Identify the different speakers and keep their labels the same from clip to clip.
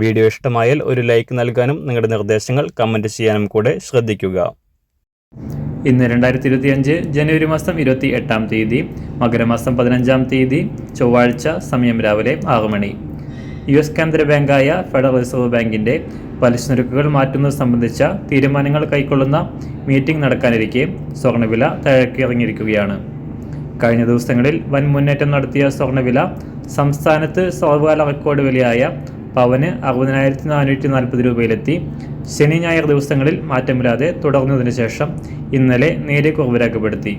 Speaker 1: Video ഇഷ്ടമായാൽ ഒരു like നൽകാനും നിങ്ങളുടെ നിർദ്ദേശങ്ങൾ കമന്റ് ചെയ്യാനും കൂടെ ശ്രദ്ധിക്കുക. ഇന്ന് രണ്ടായിരത്തി ഇരുപത്തി അഞ്ച് ജനുവരി മാസം ഇരുപത്തി എട്ടാം തീയതി മകരമാസം പതിനഞ്ചാം തീയതി ചൊവ്വാഴ്ച സമയം രാവിലെ ആറ് മണി. യു എസ് കേന്ദ്ര ബാങ്കായ ഫെഡറൽ റിസർവ് ബാങ്കിന്റെ പലിശ നിരക്കുകൾ മാറ്റുന്നത് സംബന്ധിച്ച തീരുമാനങ്ങൾ കൈക്കൊള്ളുന്ന മീറ്റിംഗ് നടക്കാനിരിക്കെ സ്വർണവില തഴക്കിറങ്ങിയിരിക്കുകയാണ് കഴിഞ്ഞ ദിവസങ്ങളിൽ വൻ മുന്നേറ്റം നടത്തിയ സ്വർണവില സംസ്ഥാനത്ത് സർവകാല റെക്കോർഡ് വിലയായ പവന് അറുപതിനായിരത്തി നാനൂറ്റി നാൽപ്പത് രൂപയിലെത്തി. ശനി ഞായർ ദിവസങ്ങളിൽ മാറ്റമില്ലാതെ തുടർന്നതിന് ശേഷം ഇന്നലെ നേരെ കുറവ് രേഖപ്പെടുത്തി.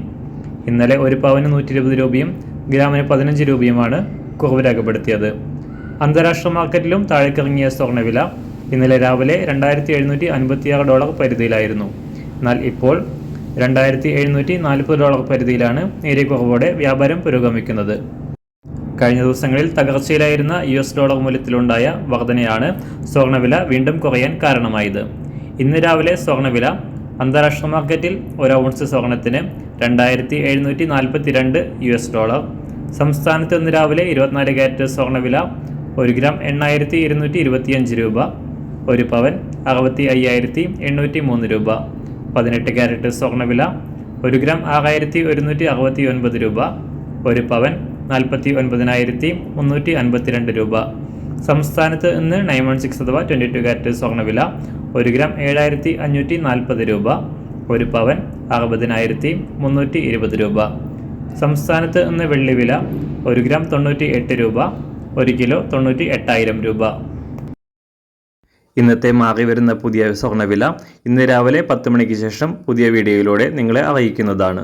Speaker 1: ഇന്നലെ ഒരു പവന് നൂറ്റി ഇരുപത് രൂപയും ഗ്രാമിന് പതിനഞ്ച് രൂപയുമാണ് കുറവ് രേഖപ്പെടുത്തിയത്. അന്താരാഷ്ട്ര മാർക്കറ്റിലും താഴേക്കിറങ്ങിയ സ്വർണവില ഇന്നലെ രാവിലെ രണ്ടായിരത്തി എഴുന്നൂറ്റി അൻപത്തിയാറ് ഡോളർ പരിധിയിലായിരുന്നു. എന്നാൽ ഇപ്പോൾ രണ്ടായിരത്തി എഴുന്നൂറ്റി നാൽപ്പത് ഡോളർ പരിധിയിലാണ് നേരെ കുറവോടെ വ്യാപാരം പുരോഗമിക്കുന്നത്. കഴിഞ്ഞ ദിവസങ്ങളിൽ തകർച്ചയിലായിരുന്ന യു എസ് ഡോളർ മൂല്യത്തിലുണ്ടായ വർധനയാണ് സ്വർണവില വീണ്ടും കുറയാൻ കാരണമായത്. ഇന്ന് രാവിലെ സ്വർണവില അന്താരാഷ്ട്ര മാർക്കറ്റിൽ ഒരു ഔൺസ് സ്വർണത്തിന് രണ്ടായിരത്തി എഴുന്നൂറ്റി നാൽപ്പത്തി യു എസ് ഡോളർ. സംസ്ഥാനത്ത് ഇന്ന് രാവിലെ ഇരുപത്തിനാല് ക്യാരറ്റ് സ്വർണവില ഒരു ഗ്രാം എണ്ണായിരത്തി ഇരുന്നൂറ്റി ഇരുപത്തിയഞ്ച് രൂപ ഒരു പവൻ അറുപത്തി അയ്യായിരത്തി എണ്ണൂറ്റി മൂന്ന് രൂപ. പതിനെട്ട് കാരറ്റ് സ്വർണവില ഒരു ഗ്രാം ആറായിരത്തി ഒരുന്നൂറ്റി അറുപത്തി ഒൻപത് രൂപ ഒരു പവൻ നാൽപ്പത്തി ഒൻപതിനായിരത്തി മുന്നൂറ്റി അൻപത്തിരണ്ട് രൂപ. സംസ്ഥാനത്ത് ഇന്ന് നയൻ വൺ സിക്സ് അഥവാ ട്വന്റി ടു കാറ്റ് സ്വർണവില ഒരു ഗ്രാം ഏഴായിരത്തി അഞ്ഞൂറ്റി നാൽപ്പത് രൂപ. ഒരു പവൻ അറുപതിനായിരത്തി മുന്നൂറ്റി ഇരുപത് രൂപ. സംസ്ഥാനത്ത് ഇന്ന് വെള്ളിവില ഒരു ഗ്രാം തൊണ്ണൂറ്റി എട്ട് രൂപ. ഒരു കിലോ തൊണ്ണൂറ്റി എട്ടായിരം രൂപ. ഇന്നത്തെ മാറി വരുന്ന പുതിയ സ്വർണവില ഇന്ന് രാവിലെ പത്ത് മണിക്ക് ശേഷം പുതിയ വീഡിയോയിലൂടെ നിങ്ങളെ അറിയിക്കുന്നതാണ്.